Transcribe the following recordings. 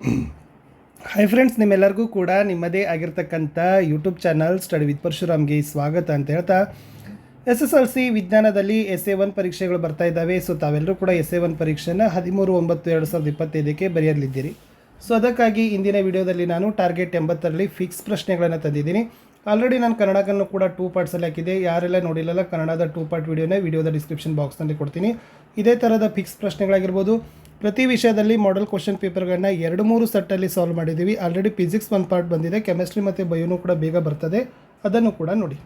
Hi friends ನಿಮ್ಮೆಲ್ಲರಿಗೂ ಕೂಡ ನಿಮ್ಮದೇ ಆಗಿರ್ತಕ್ಕಂಥ ಯೂಟ್ಯೂಬ್ ಚಾನಲ್ ಸ್ಟಡಿ ವಿತ್ ಪರಶುರಾಮ್ಗೆ ಸ್ವಾಗತ ಅಂತ ಹೇಳ್ತಾ ಎಸ್ ಎಸ್ ಎಲ್ ಸಿ ವಿಜ್ಞಾನದಲ್ಲಿ ಎಸ್ ಎ ಒನ್ ಪರೀಕ್ಷೆಗಳು ಬರ್ತಾ ಇದ್ದಾವೆ. ಸೊ ತಾವೆಲ್ಲರೂ ಕೂಡ ಎಸ್ ಎ ಒನ್ ಪರೀಕ್ಷೆನ ಹದಿಮೂರು ಒಂಬತ್ತು ಎರಡು ಸಾವಿರದ ಇಪ್ಪತ್ತೈದಕ್ಕೆ ಬರೆಯಲಿದ್ದೀರಿ. ಸೊ ಅದಕ್ಕಾಗಿ ಇಂದಿನ ವಿಡಿಯೋದಲ್ಲಿ ನಾನು ಟಾರ್ಗೆಟ್ ಎಂಬತ್ತರಲ್ಲಿ ಫಿಕ್ಸ್ ಪ್ರಶ್ನೆಗಳನ್ನು ತಂದಿದ್ದೀನಿ. ಆಲ್ರೆಡಿ ನಾನು ಕನ್ನಡಕನ್ನು ಕೂಡ ಟೂ ಪಾರ್ಟ್ಸಲ್ಲಿ ಹಾಕಿದೆ ಯಾರೆಲ್ಲ ನೋಡಿಲ್ಲಲ್ಲ ಕನ್ನಡದ ಟೂ ಪಾರ್ಟ್ ವಿಡಿಯೋನೇ ವಿಡಿಯೋದ ಡಿಸ್ಕ್ರಿಪ್ಷನ್ ಬಾಕ್ಸ್ನಲ್ಲಿ ಕೊಡ್ತೀನಿ. ಇದೇ ಥರದ ಫಿಕ್ಸ್ ಪ್ರಶ್ನೆಗಳಾಗಿರ್ಬೋದು. ಪ್ರತಿ ವಿಷಯದಲ್ಲಿ ಮಾಡೆಲ್ ಕ್ವಶನ್ ಪೇಪರ್ಗಳನ್ನ ಎರಡು ಮೂರು ಸೆಟ್ಟಲ್ಲಿ ಸಾಲ್ವ್ ಮಾಡಿದ್ದೀವಿ ಆಲ್ರೆಡಿ ಫಿಸಿಕ್ಸ್ ಒಂದು ಪಾರ್ಟ್ ಬಂದಿದೆ. ಕೆಮಿಸ್ಟ್ರಿ ಮತ್ತು ಬಯೋನು ಕೂಡ ಬೇಗ ಬರ್ತದೆ. ಅದನ್ನು ಕೂಡ ನೋಡಿ.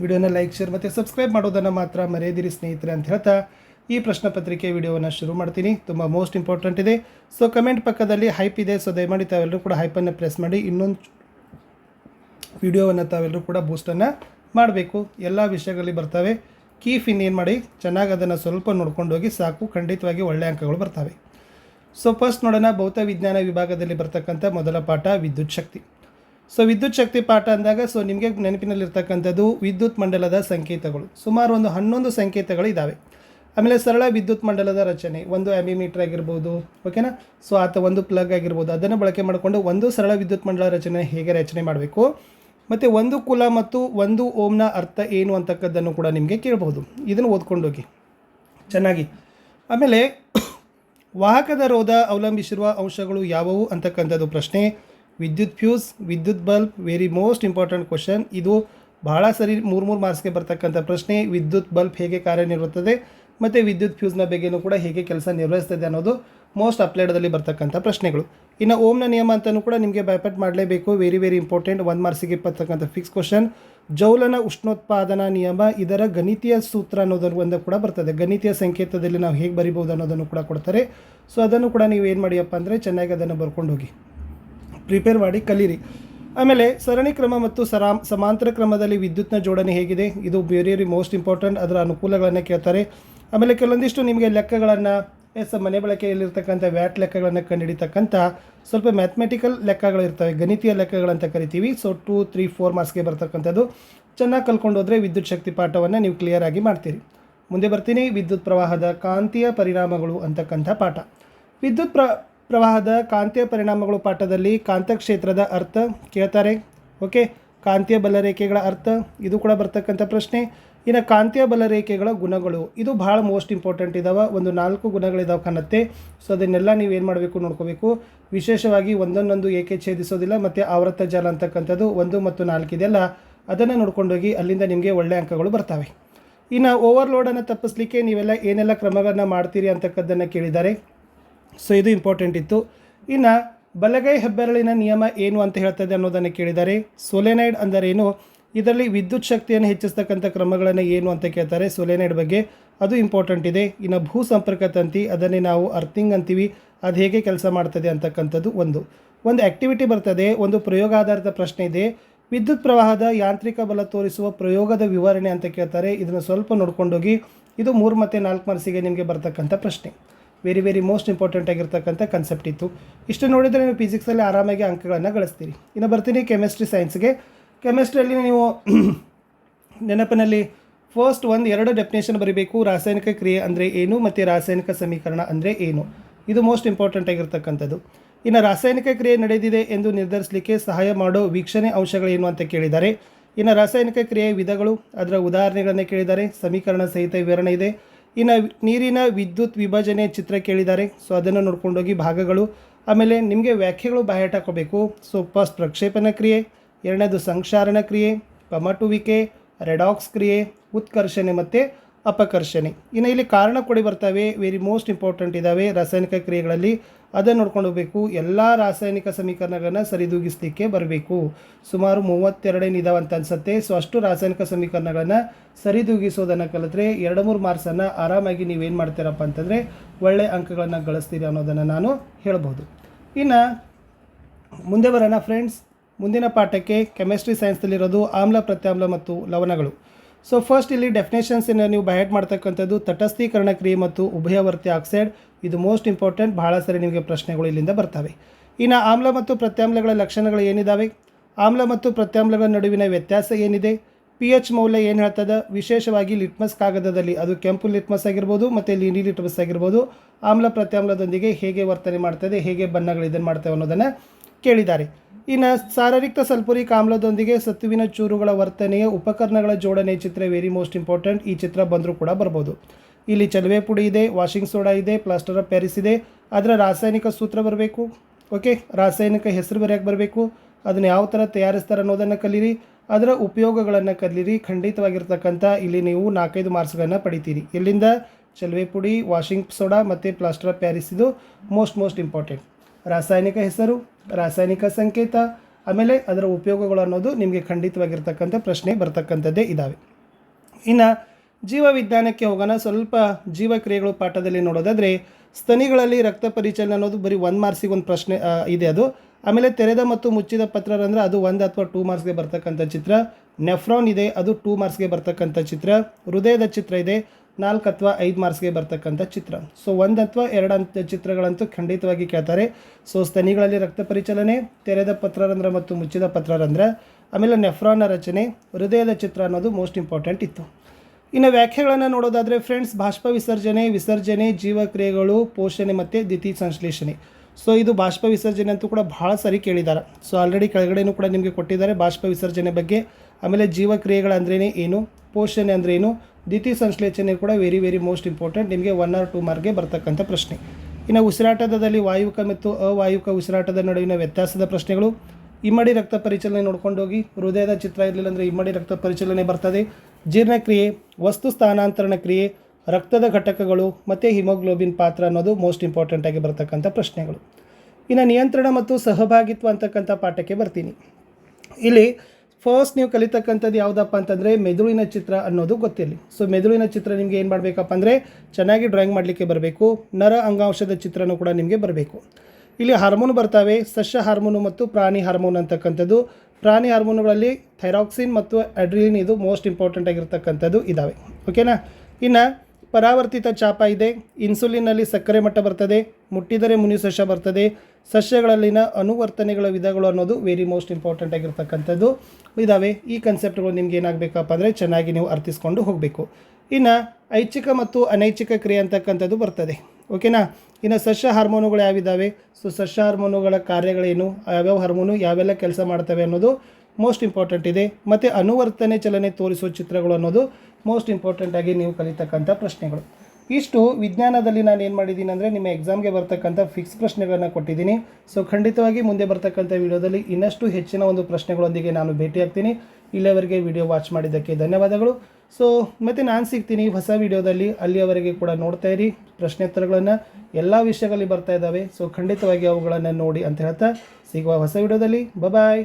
ವಿಡಿಯೋನ ಲೈಕ್ ಶೇರ್ ಮತ್ತು ಸಬ್ಸ್ಕ್ರೈಬ್ ಮಾಡೋದನ್ನು ಮಾತ್ರ ಮರೆಯದಿರಿ ಸ್ನೇಹಿತರೆ ಅಂತ ಹೇಳ್ತಾ ಈ ಪ್ರಶ್ನೆ ಪತ್ರಿಕೆ ವಿಡಿಯೋವನ್ನು ಶುರು ಮಾಡ್ತೀನಿ. ತುಂಬ ಮೋಸ್ಟ್ ಇಂಪಾರ್ಟೆಂಟ್ ಇದೆ. ಸೊ ಕಮೆಂಟ್ ಪಕ್ಕದಲ್ಲಿ ಹೈಪ್ ಇದೆ. ಸೊ ದಯಮಾಡಿ ತಾವೆಲ್ಲರೂ ಕೂಡ ಹೈಪನ್ನು ಪ್ರೆಸ್ ಮಾಡಿ. ಇನ್ನೊಂದು ವಿಡಿಯೋವನ್ನು ತಾವೆಲ್ಲರೂ ಕೂಡ ಬೂಸ್ಟನ್ನು ಮಾಡಬೇಕು. ಎಲ್ಲ ವಿಷಯಗಳಲ್ಲಿ ಬರ್ತವೆ. ಕೀಫ್ ಇನ್ನೇನು ಮಾಡಿ, ಚೆನ್ನಾಗಿ ಅದನ್ನು ಸ್ವಲ್ಪ ನೋಡ್ಕೊಂಡು ಹೋಗಿ ಸಾಕು, ಖಂಡಿತವಾಗಿ ಒಳ್ಳೆಯ ಅಂಕಗಳು ಬರ್ತವೆ. ಸೊ ಫಸ್ಟ್ ನೋಡೋಣ, ಭೌತ ವಿಜ್ಞಾನ ವಿಭಾಗದಲ್ಲಿ ಬರ್ತಕ್ಕಂಥ ಮೊದಲ ಪಾಠ, ವಿದ್ಯುತ್ ಶಕ್ತಿ. ಸೊ ವಿದ್ಯುತ್ ಶಕ್ತಿ ಪಾಠ ಅಂದಾಗ ಸೊ ನಿಮಗೆ ನೆನಪಿನಲ್ಲಿರ್ತಕ್ಕಂಥದ್ದು ವಿದ್ಯುತ್ ಮಂಡಲದ ಸಂಕೇತಗಳು. ಸುಮಾರು ಒಂದು ಹನ್ನೊಂದು ಸಂಕೇತಗಳು ಇದ್ದಾವೆ ಆಮೇಲೆ ಸರಳ ವಿದ್ಯುತ್ ಮಂಡಲದ ರಚನೆ, ಒಂದು ಮೀಟರ್ ಆಗಿರ್ಬೋದು ಓಕೆನಾ ಸೊ ಆತ ಒಂದು ಪ್ಲಗ್ ಆಗಿರ್ಬೋದು, ಅದನ್ನು ಬಳಕೆ ಮಾಡಿಕೊಂಡು ಒಂದು ಸರಳ ವಿದ್ಯುತ್ ಮಂಡಲ ರಚನೆ ಹೇಗೆ ರಚನೆ ಮಾಡಬೇಕು? ಮತ್ತು ಒಂದು ಕುಲ ಮತ್ತು ಒಂದು ಓಮ್ನ ಅರ್ಥ ಏನು ಅಂತಕ್ಕದ್ದನ್ನು ಕೂಡ ನಿಮಗೆ ಕೇಳಬಹುದು. ಇದನ್ನು ಓದ್ಕೊಂಡೋಗಿ. ಚೆನ್ನಾಗಿ. ಆಮೇಲೆ ವಾಹಕದ ರೋಧ ಅವಲಂಬಿಸಿರುವ ಅಂಶಗಳು ಯಾವುವು ಅಂತಕ್ಕಂಥದ್ದು ಪ್ರಶ್ನೆ. ವಿದ್ಯುತ್ ಫ್ಯೂಸ್, ವಿದ್ಯುತ್ bulb, very most important question. ಇದು ಬಹಳ ಸರಿ ಮೂರು ಮೂರು ಮಾರ್ಕ್ಸ್ಗೆ ಬರ್ತಕ್ಕಂಥ ಪ್ರಶ್ನೆ. ವಿದ್ಯುತ್ ಬಲ್ಬ್ ಹೇಗೆ ಕಾರ್ಯನಿರ್ವಹಿಸುತ್ತದೆ ಮತ್ತು ವಿದ್ಯುತ್ ಫ್ಯೂಸ್ನ ಬಗ್ಗೆನೂ ಕೂಡ ಹೇಗೆ ಕೆಲಸ ನಿರ್ವಹಿಸ್ತದೆ ಅನ್ನೋದು ಮೋಸ್ಟ್ ಅಪ್ಲೈಡಲ್ಲಿ ಬರ್ತಕ್ಕಂಥ ಪ್ರಶ್ನೆಗಳು. ಇನ್ನು ಓಮ್ನ ನಿಯಮ ಅಂತಲೂ ಕೂಡ ನಿಮಗೆ ಬೈಪಟ್ ಮಾಡಲೇಬೇಕು. ವೆರಿ ವೆರಿ ಇಂಪಾರ್ಟೆಂಟ್ ಒಂದು ಮಾರ್ಸಿಗೆ ಬರ್ತಕ್ಕಂಥ ಫಿಕ್ಸ್ ಕ್ವಶನ್ ಜೌಲನ ಉಷ್ಣೋತ್ಪಾದನಾ ನಿಯಮ, ಇದರ ಗಣಿತೀಯ ಸೂತ್ರ ಅನ್ನೋದನ್ನು ಒಂದು ಕೂಡ ಬರ್ತದೆ. ಗಣಿತೀಯ ಸಂಕೇತದಲ್ಲಿ ನಾವು ಹೇಗೆ ಬರಿಬೋದು ಅನ್ನೋದನ್ನು ಕೂಡ ಕೊಡ್ತಾರೆ. ಸೊ ಅದನ್ನು ಕೂಡ ನೀವು ಏನು ಮಾಡಿಯಪ್ಪ ಅಂದರೆ ಚೆನ್ನಾಗಿ ಅದನ್ನು ಬರ್ಕೊಂಡು ಹೋಗಿ ಪ್ರಿಪೇರ್ ಮಾಡಿ ಕಲೀರಿ. ಆಮೇಲೆ ಸರಣಿ ಕ್ರಮ ಮತ್ತು ಸರಾಮ್, ಸಮಾಂತರ ಕ್ರಮದಲ್ಲಿ ವಿದ್ಯುತ್ನ ಜೋಡಣೆ ಹೇಗಿದೆ? ಇದು ವೆರಿ ವೆರಿ ಮೋಸ್ಟ್ ಇಂಪಾರ್ಟೆಂಟ್ ಅದರ ಅನುಕೂಲಗಳನ್ನು ಕೇಳ್ತಾರೆ. ಆಮೇಲೆ ಕೆಲವೊಂದಿಷ್ಟು ನಿಮಗೆ ಲೆಕ್ಕಗಳನ್ನು ಎಸ್, ಮನೆ ಬಳಕೆಯಲ್ಲಿರ್ತಕ್ಕಂಥ ವ್ಯಾಟ್ ಲೆಕ್ಕಗಳನ್ನು ಕಂಡುಹಿಡಿತಕ್ಕಂಥ ಸ್ವಲ್ಪ ಮ್ಯಾಥಮೆಟಿಕಲ್ ಲೆಕ್ಕಗಳು ಇರ್ತವೆ. ಗಣಿತೀಯ ಲೆಕ್ಕಗಳಂತ ಕರಿತೀವಿ. ಸೊ ಟೂ ತ್ರೀ ಫೋರ್ ಮಾರ್ಕ್ಸ್ಗೆ ಬರ್ತಕ್ಕಂಥದ್ದು. ಚೆನ್ನಾಗಿ ಕಲ್ಕೊಂಡು ಹೋದರೆ ವಿದ್ಯುತ್ ಶಕ್ತಿ ಪಾಠವನ್ನು ನೀವು ಕ್ಲಿಯರ್ ಆಗಿ ಮಾಡ್ತೀರಿ. ಮುಂದೆ ಬರ್ತೀನಿ. ವಿದ್ಯುತ್ ಪ್ರವಾಹದ ಕಾಂತೀಯ ಪರಿಣಾಮಗಳು ಅಂತಕ್ಕಂಥ ಪಾಠ. ವಿದ್ಯುತ್ ಪ್ರ, ಪ್ರವಾಹದ ಕಾಂತೀಯ ಪರಿಣಾಮಗಳು ಪಾಠದಲ್ಲಿ ಕಾಂತಕ್ಷೇತ್ರದ ಅರ್ಥ ಕೇಳ್ತಾರೆ. ಓಕೆ ಕಾಂತೀಯ ಬಲರೇಖೆಗಳ ಅರ್ಥ, ಇದು ಕೂಡ ಬರ್ತಕ್ಕಂಥ ಪ್ರಶ್ನೆ. ಇನ್ನು ಕಾಂತೀಯ ಬಲರೇಖೆಗಳ ಗುಣಗಳು. ಇದು ಭಾಳ ಮೋಸ್ಟ್ ಇಂಪಾರ್ಟೆಂಟ್ ಇದಾವೆ. ಒಂದು ನಾಲ್ಕು ಗುಣಗಳಿದಾವೆ ಕಾಣುತ್ತೆ. ಸೊ ಅದನ್ನೆಲ್ಲ ನೀವು ಏನು ಮಾಡಬೇಕು ನೋಡ್ಕೋಬೇಕು. ವಿಶೇಷವಾಗಿ ಒಂದೊಂದೊಂದು ಏಕೆ ಛೇದಿಸೋದಿಲ್ಲ, ಮತ್ತು ಆವೃತ್ತ ಜಾಲ ಅಂತಕ್ಕಂಥದ್ದು ಒಂದು ಮತ್ತು ನಾಲ್ಕು ಇದೆಲ್ಲ ಅದನ್ನು ನೋಡ್ಕೊಂಡೋಗಿ ಅಲ್ಲಿಂದ ನಿಮಗೆ ಒಳ್ಳೆಯ ಅಂಕಗಳು ಬರ್ತವೆ. ಇನ್ನು ಓವರ್ಲೋಡನ್ನು ತಪ್ಪಿಸ್ಲಿಕ್ಕೆ ನೀವೆಲ್ಲ ಏನೆಲ್ಲ ಕ್ರಮಗಳನ್ನು ಮಾಡ್ತೀರಿ ಅಂತಕ್ಕದ್ದನ್ನು ಕೇಳಿದ್ದಾರೆ. ಸೊ ಇದು ಇಂಪಾರ್ಟೆಂಟ್ ಇತ್ತು. ಇನ್ನು ಬಲಗೈ ಹೆಬ್ಬೆರಳಿನ ನಿಯಮ ಏನು ಅಂತ ಹೇಳ್ತದೆ ಅನ್ನೋದನ್ನು ಕೇಳಿದ್ದಾರೆ. ಸೋಲೆನೈಡ್ ಅಂದರೇನು? ಇದರಲ್ಲಿ ವಿದ್ಯುತ್ ಶಕ್ತಿಯನ್ನು ಹೆಚ್ಚಿಸ್ತಕ್ಕಂಥ ಕ್ರಮಗಳನ್ನು ಏನು ಅಂತ ಕೇಳ್ತಾರೆ? ಸೊಲೆನೈಡ್ ಬಗ್ಗೆ ಅದು ಇಂಪಾರ್ಟೆಂಟ್ ಇದೆ. ಇನ್ನು ಭೂ ಸಂಪರ್ಕ ತಂತಿ, ಅದನ್ನೇ ನಾವು ಅರ್ಥಿಂಗ್ ಅಂತೀವಿ. ಅದು ಹೇಗೆ ಕೆಲಸ ಮಾಡ್ತದೆ ಅಂತಕ್ಕಂಥದ್ದು ಒಂದು. ಒಂದು ಆ್ಯಕ್ಟಿವಿಟಿ ಬರ್ತದೆ, ಒಂದು ಪ್ರಯೋಗಾಧಾರಿತ ಪ್ರಶ್ನೆ ಇದೆ. ವಿದ್ಯುತ್ ಪ್ರವಾಹದ ಯಾಂತ್ರಿಕ ಬಲ ತೋರಿಸುವ ಪ್ರಯೋಗದ ವಿವರಣೆ ಅಂತ ಕೇಳ್ತಾರೆ. ಇದನ್ನು ಸ್ವಲ್ಪ ನೋಡ್ಕೊಂಡೋಗಿ ಇದು ಮೂರು ಮತ್ತು ನಾಲ್ಕು ಮಾರ್ಕ್ಸಿಗೆ ನಿಮಗೆ ಬರ್ತಕ್ಕಂಥ ಪ್ರಶ್ನೆ. ವೆರಿ ವೆರಿ ಮೋಸ್ಟ್ ಇಂಪಾರ್ಟೆಂಟ್ ಆಗಿರ್ತಕ್ಕಂಥ ಕನ್ಸೆಪ್ಟ್ ಇತ್ತು. ಇಷ್ಟು ನೋಡಿದರೆ ನೀವು ಫಿಸಿಕ್ಸಲ್ಲಿ ಆರಾಮಾಗಿ ಅಂಕಗಳನ್ನು ಗಳಿಸ್ತೀರಿ. ಇನ್ನು ಬರ್ತೀನಿ ಕೆಮಿಸ್ಟ್ರಿ ಸೈನ್ಸ್ಗೆ ಕೆಮಿಸ್ಟ್ರಿಯಲ್ಲಿ ನೀವು ನೆನಪಿನಲ್ಲಿ ಫಸ್ಟ್ ಒಂದು ಎರಡು ಡೆಫಿನೇಷನ್ ಬರೀಬೇಕು. ರಾಸಾಯನಿಕ ಕ್ರಿಯೆ ಅಂದರೆ ಏನು ಮತ್ತು ರಾಸಾಯನಿಕ ಸಮೀಕರಣ ಅಂದರೆ ಏನು? ಇದು ಮೋಸ್ಟ್ ಇಂಪಾರ್ಟೆಂಟ್ ಆಗಿರ್ತಕ್ಕಂಥದ್ದು. ಇನ್ನು ರಾಸಾಯನಿಕ ಕ್ರಿಯೆ ನಡೆದಿದೆ ಎಂದು ನಿರ್ಧರಿಸಲಿಕ್ಕೆ ಸಹಾಯ ಮಾಡೋ ವೀಕ್ಷಣೆ ಅಂಶಗಳೇನು ಅಂತ ಕೇಳಿದ್ದಾರೆ ಇನ್ನು ರಾಸಾಯನಿಕ ಕ್ರಿಯೆ ವಿಧಗಳು, ಅದರ ಉದಾಹರಣೆಗಳನ್ನು ಕೇಳಿದ್ದಾರೆ ಸಮೀಕರಣ ಸಹಿತ ವಿವರಣೆ ಇದೆ. ಇನ್ನು ನೀರಿನ ವಿದ್ಯುತ್ ವಿಭಜನೆ ಚಿತ್ರ ಕೇಳಿದ್ದಾರೆ ಸೊ ಅದನ್ನು ನೋಡ್ಕೊಂಡೋಗಿ ಭಾಗಗಳು. ಆಮೇಲೆ ನಿಮಗೆ ವ್ಯಾಖ್ಯೆಗಳು ಬಾಯಾಟ ಹಾಕೋಬೇಕು ಸೊ ಫಸ್ಟ್ ಪ್ರಕ್ಷೇಪಣ ಕ್ರಿಯೆ. ಎರಡನೇದು ಸಂಕ್ಷಾರಣ ಕ್ರಿಯೆ, ಕಮಟುವಿಕೆ, ರೆಡಾಕ್ಸ್ ಕ್ರಿಯೆ, ಉತ್ಕರ್ಷಣೆ ಮತ್ತು ಅಪಕರ್ಷಣೆ. ಇನ್ನು ಇಲ್ಲಿ ಕಾರಣ ಕೊಡಿ ಬರ್ತವೆ, ವೆರಿ ಮೋಸ್ಟ್ ಇಂಪಾರ್ಟೆಂಟ್ ಇದ್ದಾವೆ ರಾಸಾಯನಿಕ ಕ್ರಿಯೆಗಳಲ್ಲಿ. ಅದನ್ನು ನೋಡ್ಕೊಂಡು ಹೋಗಬೇಕು, ಎಲ್ಲ ರಾಸಾಯನಿಕ ಸಮೀಕರಣಗಳನ್ನು ಸರಿದೂಗಿಸಲಿಕ್ಕೆ ಬರಬೇಕು. ಸುಮಾರು ಮೂವತ್ತೆರಡೇನು ಇದಾವೆ ಅಂತ ಅನಿಸುತ್ತೆ. ಸೊ ಅಷ್ಟು ರಾಸಾಯನಿಕ ಸಮೀಕರಣಗಳನ್ನು ಸರಿದೂಗಿಸೋದನ್ನು ಕಲಿತ್ರೆ ಎರಡು ಮೂರು ಮಾರ್ಕ್ಸನ್ನು ಆರಾಮಾಗಿ ನೀವೇನು ಮಾಡ್ತೀರಪ್ಪ ಅಂತಂದರೆ ಒಳ್ಳೆಯ ಅಂಕಗಳನ್ನು ಗಳಿಸ್ತೀರಿ ಅನ್ನೋದನ್ನು ನಾನು ಹೇಳ್ಬೋದು. ಇನ್ನು ಮುಂದೆ ಬರೋಣ ಫ್ರೆಂಡ್ಸ್ ಮುಂದಿನ ಪಾಠಕ್ಕೆ ಕೆಮಿಸ್ಟ್ರಿ ಸೈನ್ಸ್ದಲ್ಲಿರೋದು ಆಮ್ಲ, ಪ್ರತ್ಯಾಮ್ಲ ಮತ್ತು ಲವಣಗಳು. ಸೊ ಫಸ್ಟ್ ಇಲ್ಲಿ ಡೆಫಿನೇಷನ್ಸನ್ನು ನೀವು ಬಯಟ್ ಮಾಡ್ತಕ್ಕಂಥದ್ದು ತಟಸ್ಥೀಕರಣ ಕ್ರಿಯೆ ಮತ್ತು ಉಭಯವರ್ತಿ ಆಕ್ಸೈಡ್ ಇದು ಮೋಸ್ಟ್ ಇಂಪಾರ್ಟೆಂಟ್ ಭಾಳ ಸರಿ ನಿಮಗೆ ಪ್ರಶ್ನೆಗಳು ಇಲ್ಲಿಂದ ಬರ್ತವೆ. ಇನ್ನು ಆಮ್ಲ ಮತ್ತು ಪ್ರತ್ಯಾಮ್ಲಗಳ ಲಕ್ಷಣಗಳು ಏನಿದ್ದಾವೆ ಆಮ್ಲ ಮತ್ತು ಪ್ರತ್ಯಾಮ್ಲಗಳ ನಡುವಿನ ವ್ಯತ್ಯಾಸ ಏನಿದೆ? ಪಿ ಎಚ್ ಮೌಲ್ಯ ಏನು ಹೇಳ್ತದೆ? ವಿಶೇಷವಾಗಿ ಲಿಟ್ಮಸ್ ಕಾಗದದಲ್ಲಿ ಅದು ಕೆಂಪು ಲಿಟ್ಮಸ್ ಆಗಿರ್ಬೋದು, ಮತ್ತು ನೀಲಿ ಲಿಟ್ಮಸ್ ಆಗಿರ್ಬೋದು. ಆಮ್ಲ, ಪ್ರತ್ಯಾಮ್ಲದೊಂದಿಗೆ ಹೇಗೆ ವರ್ತನೆ ಮಾಡ್ತದೆ? ಹೇಗೆ ಬಣ್ಣಗಳು ಇದನ್ನು ಮಾಡ್ತವೆ ಅನ್ನೋದನ್ನು ಕೇಳಿದ್ದಾರೆ. ಇನ್ನು ಸಾರರಿಕ್ತ ಸಲ್ಫುರಿಕ್ ಆಮ್ಲದೊಂದಿಗೆ ಸತ್ತುವಿನ ಚೂರುಗಳ ವರ್ತನೆಯ ಉಪಕರಣಗಳ ಜೋಡಣೆ ಚಿತ್ರ ವೆರಿ ಮೋಸ್ಟ್ ಇಂಪಾರ್ಟೆಂಟ್ ಈ ಚಿತ್ರ ಬಂದರೂ ಕೂಡ ಬರ್ಬೋದು. ಇಲ್ಲಿ ಚಲುವೆ ಪುಡಿ ಇದೆ ವಾಷಿಂಗ್ ಸೋಡಾ ಇದೆ ಪ್ಲಾಸ್ಟರ್ ಆಫ್ ಪ್ಯಾರಿಸ್ ಇದೆ. ಅದರ ರಾಸಾಯನಿಕ ಸೂತ್ರ ಬರಬೇಕು. ಓಕೆ ರಾಸಾಯನಿಕ ಹೆಸರು ಬರೆಯಕ್ಕೆ ಬರಬೇಕು. ಅದನ್ನು ಯಾವ ಥರ ತಯಾರಿಸ್ತಾರೆ ಅನ್ನೋದನ್ನು ಕಲೀರಿ. ಅದರ ಉಪಯೋಗಗಳನ್ನು ಕಲೀರಿ. ಖಂಡಿತವಾಗಿರ್ತಕ್ಕಂಥ ಇಲ್ಲಿ ನೀವು ನಾಲ್ಕೈದು ಮಾರ್ಕ್ಸ್ಗಳನ್ನು ಪಡಿತೀರಿ. ಎಲ್ಲಿಂದ ಚಲುವೆ ಪುಡಿ ವಾಷಿಂಗ್ ಸೋಡಾ ಮತ್ತು ಪ್ಲಾಸ್ಟರ್ ಆಫ್ ಪ್ಯಾರಿಸ್ ಇದು ಮೋಸ್ಟ್ ಮೋಸ್ಟ್ ಇಂಪಾರ್ಟೆಂಟ್ ರಾಸಾಯನಿಕ ಹೆಸರು, ರಾಸಾಯನಿಕ ಸಂಕೇತ, ಆಮೇಲೆ ಅದರ ಉಪಯೋಗಗಳು ಅನ್ನೋದು ನಿಮಗೆ ಖಂಡಿತವಾಗಿರ್ತಕ್ಕಂಥ ಪ್ರಶ್ನೆ ಬರ್ತಕ್ಕಂಥದ್ದೇ ಇದ್ದಾವೆ ಇನ್ನು ಜೀವವಿಜ್ಞಾನಕ್ಕೆ ಹೋಗೋಣ, ಸ್ವಲ್ಪ ಜೀವಕ್ರಿಯೆಗಳು ಪಾಠದಲ್ಲಿ ನೋಡೋದಾದರೆ, ಸ್ತನಿಗಳಲ್ಲಿ ರಕ್ತ ಪರಿಚಲನೆ ಅನ್ನೋದು ಬರೀ ಒಂದು ಮಾರ್ಕ್ಸಿಗೆ ಒಂದು ಪ್ರಶ್ನೆ ಇದೆ ಅದು. ಆಮೇಲೆ ತೆರೆದ ಮತ್ತು ಮುಚ್ಚಿದ ಪತ್ರ ಅಂದರೆ ಅದು ಒಂದು ಅಥವಾ ಟೂ ಮಾರ್ಕ್ಸ್ಗೆ ಬರ್ತಕ್ಕಂಥ ಚಿತ್ರ. ನೆಫ್ರಾನ್ ಇದೆ, ಅದು ಟೂ ಮಾರ್ಕ್ಸ್ಗೆ ಬರ್ತಕ್ಕಂಥ ಚಿತ್ರ. ಹೃದಯದ ಚಿತ್ರ ಇದೆ ನಾಲ್ಕು ಅಥವಾ ಐದು ಮಾರ್ಕ್ಸ್ಗೆ ಬರ್ತಕ್ಕಂಥ ಚಿತ್ರ. ಸೊ, ಒಂದು ಅಥವಾ ಎರಡು ಅಂತ ಚಿತ್ರಗಳಂತೂ ಖಂಡಿತವಾಗಿ ಕೇಳ್ತಾರೆ. ಸೊ, ಸ್ತನಿಗಳಲ್ಲಿ ರಕ್ತ ಪರಿಚಲನೆ, ತೆರೆದ ಪತ್ರರಂಧ್ರ ಮತ್ತು ಮುಚ್ಚಿದ ಪತ್ರರಂಧ್ರ, ಆಮೇಲೆ ನೆಫ್ರಾನ್ನ ರಚನೆ, ಹೃದಯದ ಚಿತ್ರ ಅನ್ನೋದು ಮೋಸ್ಟ್ ಇಂಪಾರ್ಟೆಂಟ್ ಇತ್ತು. ಇನ್ನು ವ್ಯಾಖ್ಯೆಗಳನ್ನು ನೋಡೋದಾದರೆ ಫ್ರೆಂಡ್ಸ್, ಬಾಷ್ಪ ವಿಸರ್ಜನೆ ವಿಸರ್ಜನೆ, ಜೀವಕ್ರಿಯೆಗಳು, ಪೋಷಣೆ ಮತ್ತು ದ್ವಿತೀಯ ಸಂಶ್ಲೇಷಣೆ. ಸೊ, ಇದು ಬಾಷ್ಪ ವಿಸರ್ಜನೆ ಅಂತೂ ಕೂಡ ಭಾಳ ಸರಿ ಕೇಳಿದ್ದಾರೆ ಸೊ, ಆಲ್ರೆಡಿ ಕೆಳಗಡೆನೂ ಕೂಡ ನಿಮಗೆ ಕೊಟ್ಟಿದ್ದಾರೆ ಬಾಷ್ಪ ವಿಸರ್ಜನೆ ಬಗ್ಗೆ. ಆಮೇಲೆ ಜೀವಕ್ರಿಯೆಗಳಂದ್ರೇ ಏನು? ಪೋಷಣೆ ಅಂದ್ರೇನು? ದ್ವಿತೀಯ ಸಂಶ್ಲೇಷಣೆ ಕೂಡ ವೆರಿ ವೆರಿ ಮೋಸ್ಟ್ ಇಂಪಾರ್ಟೆಂಟ್ ನಿಮಗೆ ಒನ್ ಆರ್ ಟು ಮಾರ್ಕ್ಗೆ ಬರ್ತಕ್ಕಂಥ ಪ್ರಶ್ನೆ. ಇನ್ನು ಉಸಿರಾಟದಲ್ಲಿ ವಾಯುಕ ಮತ್ತು ಅವಾಯುಕ ಉಸಿರಾಟದ ನಡುವಿನ ವ್ಯತ್ಯಾಸದ ಪ್ರಶ್ನೆಗಳು. ಇಮ್ಮಡಿ ರಕ್ತ ಪರಿಚಲನೆ ನೋಡ್ಕೊಂಡೋಗಿ ಹೃದಯದ ಚಿತ್ರ ಇರಲಿಲ್ಲ ಅಂದರೆ ಇಮ್ಮಡಿ ರಕ್ತ ಪರಿಚಲನೆ ಬರ್ತದೆ. ಜೀರ್ಣಕ್ರಿಯೆ, ವಸ್ತು ಸ್ಥಾನಾಂತರಣ ಕ್ರಿಯೆ, ರಕ್ತದ ಘಟಕಗಳು ಮತ್ತು ಹಿಮೋಗ್ಲೋಬಿನ್ ಪಾತ್ರ ಅನ್ನೋದು ಮೋಸ್ಟ್ ಇಂಪಾರ್ಟೆಂಟ್ ಆಗಿ ಬರ್ತಕ್ಕಂಥ ಪ್ರಶ್ನೆಗಳು. ಇನ್ನು ನಿಯಂತ್ರಣ ಮತ್ತು ಸಹಭಾಗಿತ್ವ ಅಂತಕ್ಕಂಥ ಪಾಠಕ್ಕೆ ಬರ್ತೀನಿ. ಇಲ್ಲಿ ಫಸ್ಟ್ ನೀವು ಕಲಿತಕ್ಕಂಥದ್ದು ಯಾವುದಪ್ಪ ಅಂತಂದರೆ ಮೆದುಳಿನ ಚಿತ್ರ ಅನ್ನೋದು ಗೊತ್ತಿರಲಿ. ಸೊ ಮೆದುಳಿನ ಚಿತ್ರ ನಿಮಗೆ ಏನು ಮಾಡಬೇಕಪ್ಪ ಅಂದರೆ ಚೆನ್ನಾಗಿ ಡ್ರಾಯಿಂಗ್ ಮಾಡಲಿಕ್ಕೆ ಬರಬೇಕು. ನರ ಅಂಗಾಂಶದ ಚಿತ್ರನೂ ಕೂಡ ನಿಮಗೆ ಬರಬೇಕು. ಇಲ್ಲಿ ಹಾರ್ಮೋನ್ ಬರ್ತಾವೆ. ಸಸ್ಯ ಹಾರ್ಮೋನು ಮತ್ತು ಪ್ರಾಣಿ ಹಾರ್ಮೋನ್ ಅಂತಕ್ಕಂಥದ್ದು. ಪ್ರಾಣಿ ಹಾರ್ಮೋನುಗಳಲ್ಲಿ ಥೈರಾಕ್ಸಿನ್ ಮತ್ತು ಅಡ್ರಿಲಿನ್ ಇದು ಮೋಸ್ಟ್ ಇಂಪಾರ್ಟೆಂಟ್ ಆಗಿರ್ತಕ್ಕಂಥದ್ದು ಇದ್ದಾವೆ ಓಕೆನಾ ಇನ್ನು ಪರಾವರ್ತಿತ ಚಾಪ ಇದೆ. ಇನ್ಸುಲಿನ್ನಲ್ಲಿ ಸಕ್ಕರೆ ಮಟ್ಟ ಬರ್ತದೆ. ಮುಟ್ಟಿದರೆ ಮುನಿ ಸಸ್ಯ ಬರ್ತದೆ. ಸಸ್ಯಗಳಲ್ಲಿನ ಅನುವರ್ತನೆಗಳ ವಿಧಗಳು ಅನ್ನೋದು ವೆರಿ ಮೋಸ್ಟ್ ಇಂಪಾರ್ಟೆಂಟ್ ಆಗಿರ್ತಕ್ಕಂಥದ್ದು. ಇದ್ದಾವೆ ಈ ಕನ್ಸೆಪ್ಟ್ಗಳು ನಿಮ್ಗೆ ಏನಾಗಬೇಕಪ್ಪ ಅಂದರೆ ಚೆನ್ನಾಗಿ ನೀವು ಅರ್ಥಿಸ್ಕೊಂಡು ಹೋಗಬೇಕು. ಇನ್ನು ಐಚ್ಛಿಕ ಮತ್ತು ಅನೈಚ್ಛಿಕ ಕ್ರಿಯೆ ಅಂತಕ್ಕಂಥದ್ದು ಬರ್ತದೆ. ಓಕೆನಾ ಇನ್ನು ಸಸ್ಯ ಹಾರ್ಮೋನುಗಳು ಯಾವಿದ್ದಾವೆ ಸೊ ಸಸ್ಯ ಹಾರ್ಮೋನುಗಳ ಕಾರ್ಯಗಳೇನು? ಯಾವ್ಯಾವ ಹಾರ್ಮೋನು? ಯಾವೆಲ್ಲ ಕೆಲಸ ಮಾಡ್ತವೆ ಅನ್ನೋದು ಮೋಸ್ಟ್ ಇಂಪಾರ್ಟೆಂಟ್ ಇದೆ. ಮತ್ತು ಅನುವರ್ತನೆ ಚಲನೆ ತೋರಿಸೋ ಚಿತ್ರಗಳು ಅನ್ನೋದು ಮೋಸ್ಟ್ ಇಂಪಾರ್ಟೆಂಟಾಗಿ ನೀವು ಕಲಿತಕ್ಕಂಥ ಪ್ರಶ್ನೆಗಳು. ಇಷ್ಟು ವಿಜ್ಞಾನದಲ್ಲಿ ನಾನು ಏನು ಮಾಡಿದ್ದೀನಿ ಅಂದರೆ ನಿಮ್ಮ ಎಕ್ಸಾಮ್ಗೆ ಬರ್ತಕ್ಕಂಥ ಫಿಕ್ಸ್ ಪ್ರಶ್ನೆಗಳನ್ನು ಕೊಟ್ಟಿದ್ದೀನಿ. ಸೊ ಖಂಡಿತವಾಗಿ ಮುಂದೆ ಬರ್ತಕ್ಕಂಥ ವಿಡಿಯೋದಲ್ಲಿ ಇನ್ನಷ್ಟು ಹೆಚ್ಚಿನ ಒಂದು ಪ್ರಶ್ನೆಗಳೊಂದಿಗೆ ನಾನು ಭೇಟಿಯಾಗ್ತೀನಿ. ಇಲ್ಲಿಯವರೆಗೆ ವಿಡಿಯೋ ವಾಚ್ ಮಾಡಿದ್ದಕ್ಕೆ ಧನ್ಯವಾದಗಳು. ಸೊ ಮತ್ತು ನಾನು ಸಿಗ್ತೀನಿ ಹೊಸ ವಿಡಿಯೋದಲ್ಲಿ. ಅಲ್ಲಿಯವರೆಗೆ ಕೂಡ ನೋಡ್ತಾ ಇರಿ ಪ್ರಶ್ನೋತ್ತರಗಳನ್ನು. ಎಲ್ಲ ವಿಷಯಗಳಲ್ಲಿ ಬರ್ತಾ ಇದ್ದಾವೆ. ಸೊ ಖಂಡಿತವಾಗಿ ಅವುಗಳನ್ನು ನೋಡಿ ಅಂತ ಹೇಳ್ತಾ, ಸಿಗುವ ಹೊಸ ವಿಡಿಯೋದಲ್ಲಿ. ಬಾಯ್